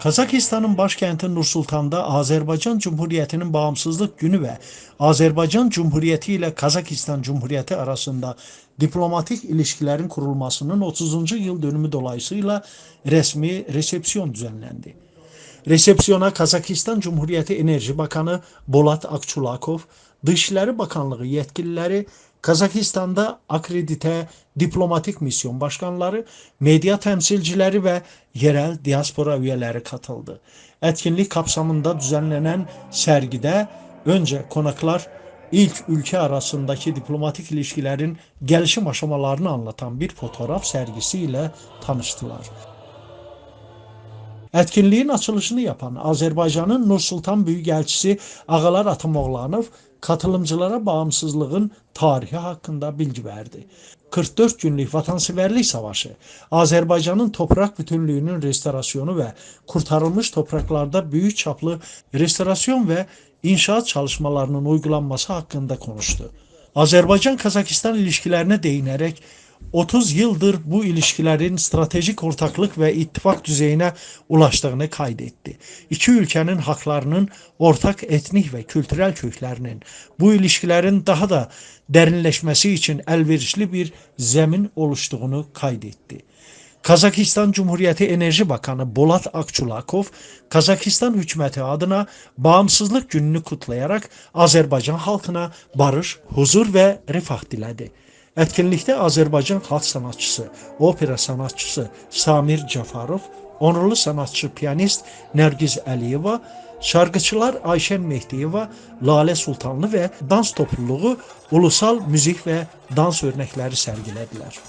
Kazakistan'ın başkenti Nur-Sultan'da Azerbaycan Cumhuriyeti'nin bağımsızlık günü ve Azerbaycan Cumhuriyeti ile Kazakistan Cumhuriyeti arasında diplomatik ilişkilerin kurulmasının 30. yıl dönümü dolayısıyla resmi resepsiyon düzenlendi. Resepsiyona Kazakistan Cumhuriyeti Enerji Bakanı Bolat Akçulakov, Dışişleri Bakanlığı yetkilileri, Kazakistan'da akredite diplomatik misyon başkanları, medya temsilcileri ve yerel diaspora üyeleri katıldı. Etkinlik kapsamında düzenlenen sergide önce konaklar ilk ülke arasındaki diplomatik ilişkilerin gelişim aşamalarını anlatan bir fotoğraf sergisiyle tanıştılar. Etkinliğin açılışını yapan Azerbaycan'ın Nur Sultan Büyükelçisi Ağalar Atamoğlanov katılımcılara bağımsızlığın tarihi hakkında bilgi verdi. 44 günlük vatanseverlik savaşı, Azerbaycan'ın toprak bütünlüğünün restorasyonu ve kurtarılmış topraklarda büyük çaplı restorasyon ve inşaat çalışmalarının uygulanması hakkında konuştu. Azerbaycan-Kazakistan ilişkilerine değinerek 30 yıldır bu ilişkilerin stratejik ortaklık ve ittifak düzeyine ulaştığını kaydetti. İki ülkenin haklarının ortak etnik ve kültürel köklerinin bu ilişkilerin daha da derinleşmesi için elverişli bir zemin oluştuğunu kaydetti. Kazakistan Cumhuriyeti Enerji Bakanı Bolat Akçulakov, Kazakistan hükümeti adına bağımsızlık gününü kutlayarak Azerbaycan halkına barış, huzur ve refah diledi. Etkinlikdə Azərbaycan xalq sənətçisi, opera sənətçisi Samir Cəfarov, onurlu sənətçi pianist Nərgiz Əliyeva, şarkıçılar Ayşən Mehdiyeva, Lalə Sultanlı və dans topluluğu ulusal müzik və dans örnəkləri sərgilədilər.